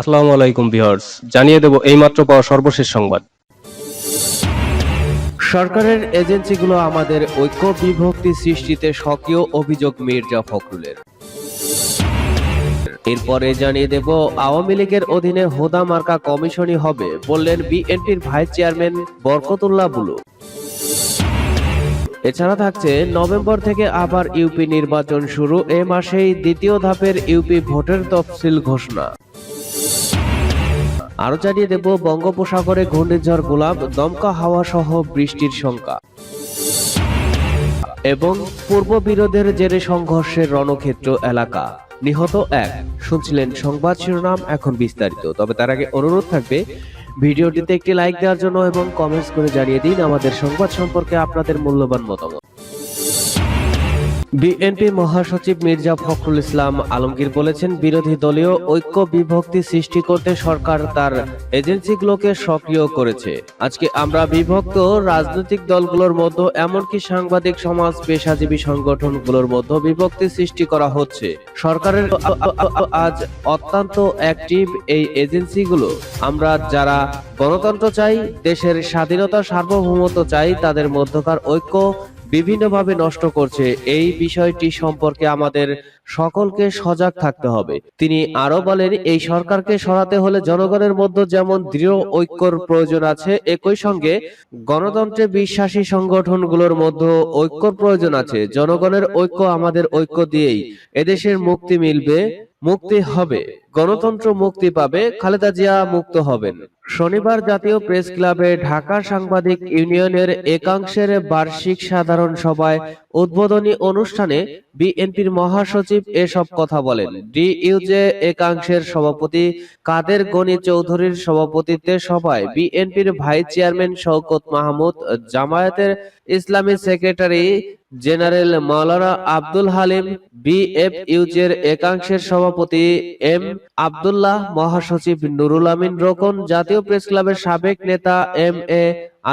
আসসালামু আলাইকুম ভিউয়ার্স, জানিয়ে দেব এইমাত্র পাওয়া সর্বশেষ সংবাদ। সরকারের এজেন্সিগুলো আমাদের ঐক্য বিভক্তি সৃষ্টিতে সক্রিয় অভিযোগ মির্জা ফখরুলের। এরপরে জানিয়ে দেব, আওয়ামী লীগের অধীনে হোদা মার্কা কমিশনই হবে বললেন বিএনপির ভাইস চেয়ারম্যান বরকতুল্লাহ বুলু। এছাড়া থাকছে, নভেম্বর থেকে আবার ইউপি নির্বাচন শুরু, এ মাসেই দ্বিতীয় ধাপের ইউপি ভোটের তফসিল ঘোষণা। আরও জানিয়ে দেব, বঙ্গোপসাগরে ঘূর্ণিঝড়, গোলাপ, দমকা হাওয়া সহ বৃষ্টির শঙ্কা এবং পূর্ব বিরোধের জেরে সংঘর্ষের রণক্ষেত্র এলাকা। নিহত এক, শুনছিলেন সংবাদ শিরোনাম, এখন বিস্তারিত। তবে তার আগে অনুরোধ থাকবে, ভিডিওটিতে একটি লাইক দেওয়ার জন্য এবং কমেন্টস করে জানিয়ে দিন আমাদের সংবাদ সম্পর্কে আপনাদের মূল্যবান মতামত। বিএনপি মহাসচিব মির্জা ফখরুল ইসলাম আলমগীর বলেছেন, বিরোধী দলীয় ঐক্য বিভক্তি সৃষ্টি করতে সরকার তার এজেন্সিগুলোকে সক্রিয় করেছে। আজকে আমরা বিভক্ত রাজনৈতিক দলগুলোর মধ্যে, এমনকি সাংবাদিক সমাজ, পেশাজীবী সংগঠনগুলোর মধ্যে বিভক্তি সৃষ্টি করা হচ্ছে। সরকারের আজ অত্যন্ত অ্যাক্টিভ এই এজেন্সিগুলো। আমরা যারা গণতন্ত্র চাই, দেশের স্বাধীনতা সার্বভৌমত্ব চাই, তাদের মধ্যকার ঐক্য বিভিন্নভাবে নষ্ট করছে। এই বিষয়টি সম্পর্কে আমাদের সকলকে সজাগ থাকতে হবে। তিনি আরও বলেন এই সরকারকে সরাতে হলে জনগণের মধ্যে যেমন দৃঢ় ঐক্যর প্রয়োজন আছে একই সঙ্গে গণতন্ত্রে বিশ্বাসী সংগঠনগুলোর মধ্যে ঐক্যর প্রয়োজন আছে। জনগণের ঐক্য আমাদের ঐক্য দিয়েই। এদেশের মুক্তি মিলবে মুক্তি হবে। গণতন্ত্র মুক্তি পাবে খালেদা জিয়া মুক্ত হবেন। শনিবার জাতীয় প্রেস ক্লাবে ঢাকা সাংবাদিক ইউনিয়নের একাংশের বার্ষিক সাধারণ সভায় উদ্বোধনী অনুষ্ঠানে বিএনপির মহাসচিব এসব কথা বলেন। ডিইউজে একাংশের সভাপতি কাদের গনি চৌধুরীর সভাপতিত্বে সভায় বিএনপির ভাইস চেয়ারম্যান শওকত মাহমুদ জামায়াতের ইসলামী সেক্রেটারি জেনারেল মাওলানা আব্দুল হালিম বিএফইউজের একাংশের সভাপতি এম আব্দুল্লাহ মহাসচিব নুরুল আমিন রোকন জাতীয় প্রেস ক্লাবের সাবেক নেতা এম এ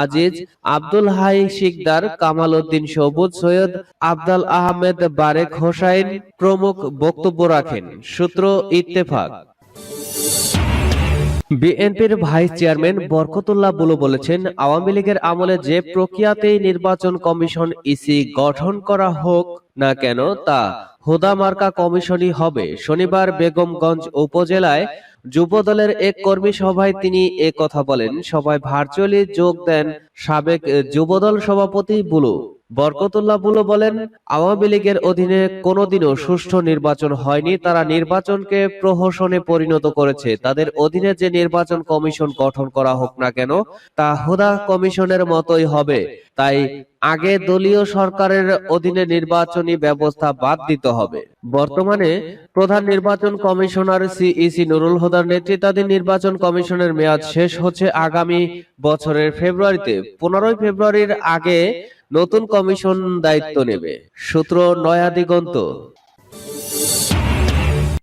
আজিজ আব্দুল হাই শিকদার কামাল উদ্দিন সবুজ সৈয়দ আবদাল আহমেদ বারেক হোসাইন প্রমুখ বক্তব্য রাখেন। সূত্র ইত্তেফাক। বিএনপির ভাইস চেয়ারম্যান বরকতুল্লাহ বুলু বলেছেন আওয়ামী লীগের আমলে যে প্রক্রিয়াতেই নির্বাচন কমিশন ইসি গঠন করা হোক না কেন তা হুদা মার্কা কমিশনই হবে। শনিবার বেগমগঞ্জ উপজেলায় যুবদলের এক কর্মী সভায় তিনি এ কথা বলেন। সভায় ভার্চুয়ালি যোগ দেন সাবেক যুবদল সভাপতি বুলু। বরকতুল্লাহ বুলু বলেন, আওয়ামী লীগের অধীনে কোনোদিনও সুষ্ঠু নির্বাচন হয়নি। তারা নির্বাচনকে প্রহসনে পরিণত করেছে। তাদের অধীনে যে নির্বাচন কমিশন গঠন করা হোক না কেন, তা হুদা কমিশনের মতোই হবে। তাই আগে দলীয় সরকারের অধীনে নির্বাচনী ব্যবস্থা বাদ দিতে হবে। বর্তমানে প্রধান নির্বাচন কমিশনার সিইসি নুরুল হুদার নেতৃত্বাধীন নির্বাচন কমিশনের মেয়াদ শেষ হচ্ছে আগামী বছরের ফেব্রুয়ারিতে। পনেরোই ফেব্রুয়ারির আগে নতুন কমিশন দায়িত্ব নেবে। সূত্র নয়া দিগন্ত।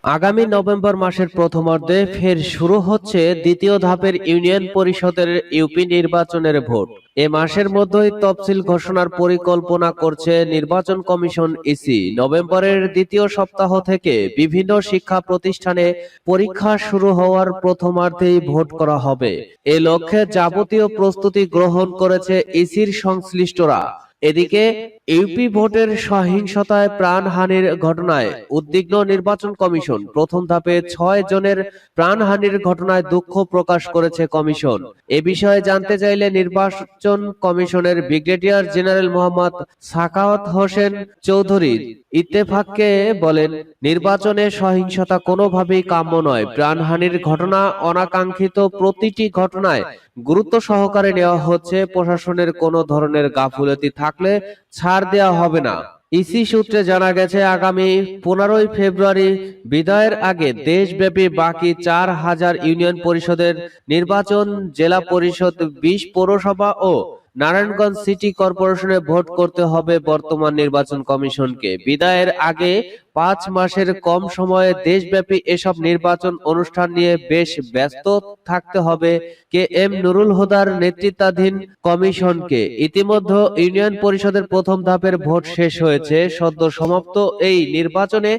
আগামী নভেম্বর মাসের প্রথমার্ধে ফের শুরু হচ্ছে দ্বিতীয় ধাপের ইউনিয়ন পরিষদের ইউপি নির্বাচনের ভোট। এ মাসের মধ্যেই তফসিল ঘোষণার পরিকল্পনা করছে নির্বাচন কমিশন ইসি। নভেম্বরের দ্বিতীয় সপ্তাহ থেকে বিভিন্ন শিক্ষা প্রতিষ্ঠানে পরীক্ষা শুরু হওয়ার প্রথমার্ধেই ভোট করা হবে। এ লক্ষ্যে যাবতীয় প্রস্তুতি গ্রহণ করেছে ইসির সংশ্লিষ্টরা। এদিকে ইউপি ভোটের সহিংসতায় প্রাণহানির ঘটনায় উদ্বিগ্ন নির্বাচন কমিশন। প্রথম ধাপে ছয় জনের প্রাণহানির ঘটনায় দুঃখ প্রকাশ করেছে কমিশন। এ বিষয়ে জানতে চাইলে নির্বাচন কমিশনের ব্রিগেডিয়ার জেনারেল মোহাম্মদ সাকাওয়াত হোসেন চৌধুরী ইত্তেফাককে বলেন, নির্বাচনে সহিংসতা কোনোভাবেই কাম্য নয়। প্রাণহানির ঘটনা অনাকাঙ্ক্ষিত প্রতিটি ঘটনায় গুরুত্ব সহকারে নেওয়া হচ্ছে। প্রশাসনের কোনো ধরনের গাফুলতি থাকলে ছাড় দেওয়া হবে না। ইসি সূত্রে জানা গেছে, আগামী পনেরোই ফেব্রুয়ারি বিদায়ের আগে দেশব্যাপী বাকি চার হাজার ইউনিয়ন পরিষদের নির্বাচন, জেলা পরিষদ, বিশ পৌরসভা ও নারায়ণগঞ্জ সিটি কর্পোরেশনে ভোট করতে হবে বর্তমান নির্বাচন কমিশনকে। বিদায়ের আগে পাঁচ মাসের কম সময়ে দেশব্যাপী এসব নির্বাচন অনুষ্ঠান নিয়ে বেশ ব্যস্ত থাকতে হবে কে এম নুরুল হুদার নেতৃত্বাধীন কমিশনকে। ইতিমধ্যে ইউনিয়ন পরিষদের প্রথম ধাপের ভোট শেষ হয়েছে। সদ্য সমাপ্ত এই নির্বাচনে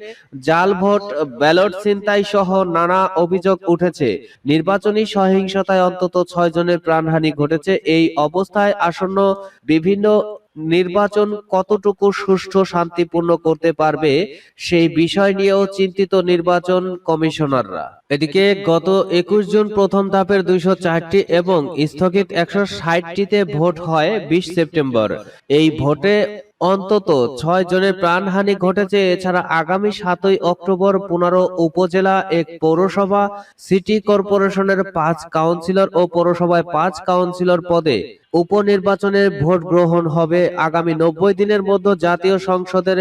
জাল ভোট, ব্যালট ছিনতাই সহ নানা অভিযোগ উঠেছে। নির্বাচনী সহিংসতায় অন্তত ছয় জনের প্রাণহানি ঘটেছে। এই অবস্থায় আসন্ন বিভিন্ন নির্বাচন কতটুকু সুষ্ঠু, শান্তিপূর্ণ করতে পারবে সেই বিষয় নিয়েও চিন্তিত নির্বাচন কমিশনাররা। এদিকে গত একুশ জুন প্রথম ধাপের দুইশো চারটি এবং স্থগিত একশো ষাটটিতে ভোট হয় বিশ সেপ্টেম্বর। এই ভোটে অন্তত ছয় জনের প্রাণহানি ঘটেছে। এছাড়া আগামী সাতই অক্টোবর পনেরো উপজেলা, এক পৌরসভা, সিটি কর্পোরেশনের পাঁচ কাউন্সিলর ও পৌরসভায় পাঁচ কাউন্সিলর পদে উপনির্বাচনের ভোট গ্রহণ হবে আগামী নব্বই দিনের মধ্যে জাতীয় সংসদের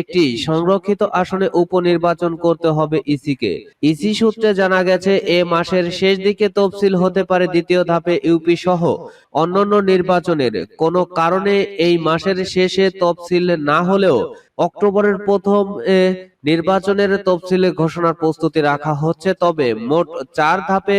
একটি সংরক্ষিত আসনে উপনির্বাচন করতে হবে ইসিকে। ইসি সূত্রে জানা গেছে, এ মাসের শেষ দিকে তফসিল হতে পারে দ্বিতীয় ধাপে ইউপি সহ অন্যান্য নির্বাচনের। কোনো কারণে এই মাসের শেষে তফসিল না হলেও অক্টোবরের প্রথম নির্বাচনের তফসিলে ঘোষণার প্রস্তুতি রাখা হচ্ছে, তবে মোট চার ধাপে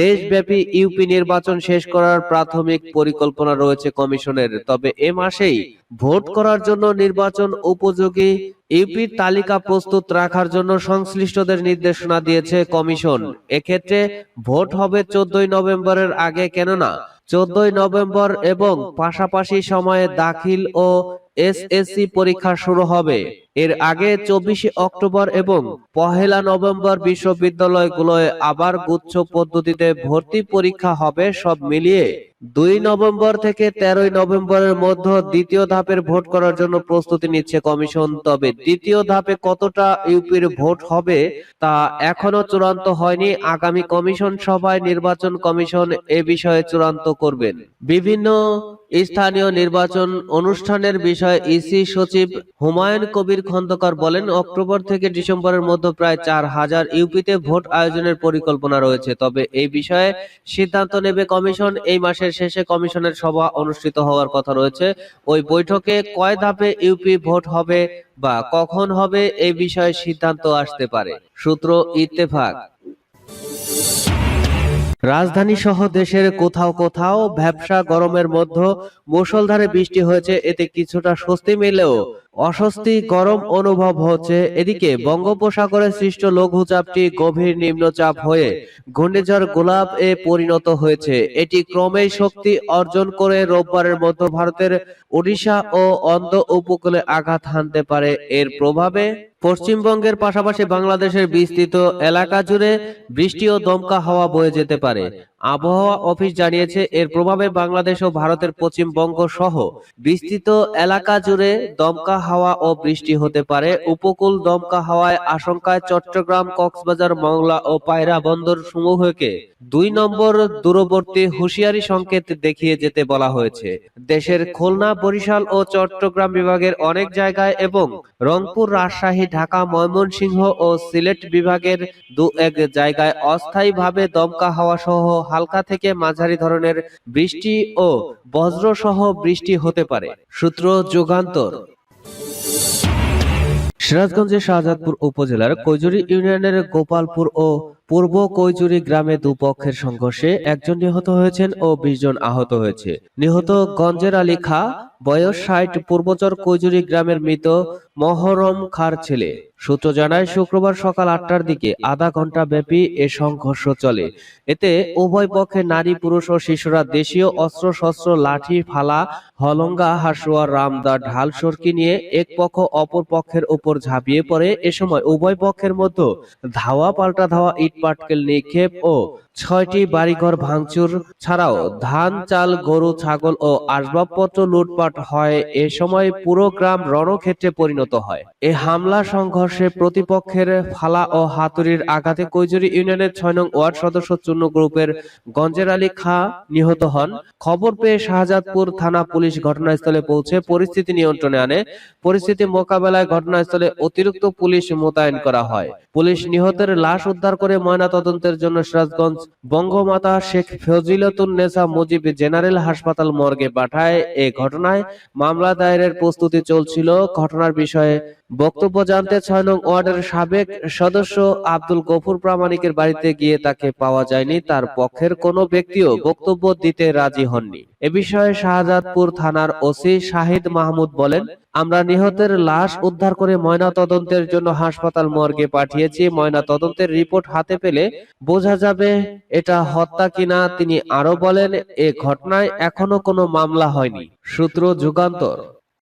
দেশব্যাপী ইউপি নির্বাচন শেষ করার প্রাথমিক পরিকল্পনা রয়েছে কমিশনের। তবে এ মাসেই ভোট করার জন্য নির্বাচন উপযোগী ইউপির তালিকা প্রস্তুত রাখার জন্য সংশ্লিষ্টদের নির্দেশনা দিয়েছে কমিশন। এক্ষেত্রে ভোট হবে চোদ্দই নভেম্বরের আগে, কেননা চোদ্দই নভেম্বর এবং পাশাপাশি সময়ে দাখিল ও এসএসসি পরীক্ষা শুরু হবে। এর আগে চব্বিশে অক্টোবর এবং পহেলা নভেম্বর বিশ্ববিদ্যালয়গুলোয় আবার গুচ্ছ পদ্ধতিতে ভর্তি পরীক্ষা হবে সব মিলিয়ে দুই নভেম্বর থেকে তেরোই নভেম্বরের মধ্যে দ্বিতীয় ধাপের ভোট করার জন্য প্রস্তুতি নিচ্ছে কমিশন। তবে দ্বিতীয় ধাপে কতটা ইউপির ভোট হবে তা এখনও চূড়ান্ত হয়নি। আগামী কমিশন সভায় নির্বাচন কমিশন এ বিষয়ে চূড়ান্ত করবেন। বিভিন্ন স্থানীয় নির্বাচন অনুষ্ঠানের বিষয়ে ইসি সচিব হুমায়ুন কবির খন্দকার বলেন, অক্টোবর থেকে ডিসেম্বরের মধ্যে প্রায় চার হাজার ইউপিতে ভোট আয়োজনের পরিকল্পনা রয়েছে। তবে এই বিষয়ে সিদ্ধান্ত নেবে কমিশন। এই মাসের শেষে কমিশনের সভা অনুষ্ঠিত হওয়ার কথা রয়েছে। ওই বৈঠকে কয় ধাপে ইউপি ভোট হবে বা কখন হবে এই বিষয়ে সিদ্ধান্ত আসতে পারে। সূত্র ইত্তেফাক। রাজধানী সহ দেশের কোথাও কোথাও ভ্যাবসা গরমের মধ্যে মুষলধারে বৃষ্টি হয়েছে। এতে কিছুটা স্বস্তি মিলেও অস্বস্তি গরম অনুভব হচ্ছে এদিকে বঙ্গোপসাগরে সৃষ্ট লঘুচাপটি গভীর নিম্নচাপ হয়ে ঘূর্ণিঝড় গোলাপ এ পরিণত হয়েছে। এটি ক্রমেই শক্তি অর্জন করে রোববারের মধ্য ভারতের ওড়িশা ও অন্ধ উপকূলে আঘাত হানতে পারে। এর প্রভাবে পশ্চিমবঙ্গের পাশাপাশি বাংলাদেশের বিস্তৃত এলাকা জুড়ে বৃষ্টি ও দমকা হাওয়া বয়ে যেতে পারে। আবহাওয়া অফিস জানিয়েছে, এর প্রভাবে বাংলাদেশ ও ভারতের পশ্চিমবঙ্গ সহ বিস্তৃত এলাকা জুড়ে দমকা হাওয়া ও বৃষ্টি হতে পারে। উপকূল দমকা হাওয়ায় আশঙ্কায় চট্টগ্রাম, কক্সবাজার, মংলা ও পায়রা বন্দর সমূহকে দুই নম্বর দূরবর্তী হুঁশিয়ারি সংকেত দেখিয়ে যেতে বলা হয়েছে। দেশের খুলনা, বরিশাল ও চট্টগ্রাম বিভাগের অনেক জায়গায় এবং রংপুর, রাজশাহী ঢাকা, ময়মনসিংহ ও সিলেট বিভাগের দু এক জায়গায় অস্থায়ীভাবে দমকা হাওয়া সহ হালকা থেকে মাঝারি ধরনের বৃষ্টি ও বজ্র সহ বৃষ্টি হতে পারে। সূত্র যুগান্তর। সিরাজগঞ্জের শাহজাদপুর উপজেলার কৈজুরি ইউনিয়নের গোপালপুর ও পূর্ব কৈজুরি গ্রামে দুপক্ষের সংঘর্ষে একজন নিহত হয়েছেন ও বিশ জন আহত হয়েছে। নিহত গঞ্জের আলী খা বয়স ষাট, পূর্বচর কৈজুরি গ্রামের মৃত মহরম খার ছেলে। সূত্র জানায়, শুক্রবার সকাল আটটার দিকে আধা ঘণ্টা ব্যাপী এ সংঘর্ষ চলে। এতে উভয় পক্ষে নারী, পুরুষ ও শিশুরা দেশীয় অস্ত্র শস্ত্র লাঠি, ফালা, হলঙ্গা হাসুয়া রামদা, ঢাল সরকি নিয়ে এক পক্ষ অপর পক্ষের উপর ঝাঁপিয়ে পড়ে। এ সময় উভয় পক্ষের মধ্যে ধাওয়া, পাল্টা ধাওয়া, ইট, পাটকেল, নিক্ষেপ ও ছয়টি বাড়িঘর ভাঙচুর ছাড়াও ধান, চাল, গরু, ছাগল ও আসবাবপত্র লুটপাট হয়, এ সময় পুরো গ্রাম রণক্ষেত্রে পরিণত হয়। এ হামলা সংঘর্ষে প্রতিপক্ষের ফালা ও হাতুড়ির আঘাতে কৈজুরি ইউনিয়নের ছয় নং ওয়ার্ড সদস্য চূর্ণ গ্রুপের গঞ্জের আলী খা নিহত হন। খবর পেয়ে শাহজাদপুর থানা পুলিশ ঘটনাস্থলে পৌঁছে পরিস্থিতি নিয়ন্ত্রণে আনে। পরিস্থিতি মোকাবেলায় ঘটনাস্থলে অতিরিক্ত পুলিশ মোতায়েন করা হয়। পুলিশ নিহতের লাশ উদ্ধার করে ময়নাতদন্তের জন্য সিরাজগঞ্জ বঙ্গমাতা শেখ ফজিলতুন নেসা মুজিব জেনারেল হাসপাতাল মর্গে পাঠায়। এ ঘটনায় মামলা দায়েরের প্রস্তুতি চলছিল। ঘটনার বিষয়ে বক্তব্য জানতে ছয় নং ওয়ার্ডের সাবেক সদস্য আব্দুল গফুর প্রামাণিকের বাড়িতে গিয়ে তাকে পাওয়া যায়নি। তার পক্ষের কোনো ব্যক্তিও বক্তব্য দিতে রাজি হননি। এ বিষয়ে শাহজাদপুর থানার ওসি শাহিদ মাহমুদ বলেন, আমরা নিহতের লাশ উদ্ধার করে ময়না তদন্তের জন্য হাসপাতাল মর্গে পাঠিয়েছি। ময়না তদন্তের রিপোর্ট হাতে পেলে বোঝা যাবে এটা হত্যা কিনা। তিনি আরও বলেন, এ ঘটনায় এখনও কোনো মামলা হয়নি। সূত্র যুগান্তর।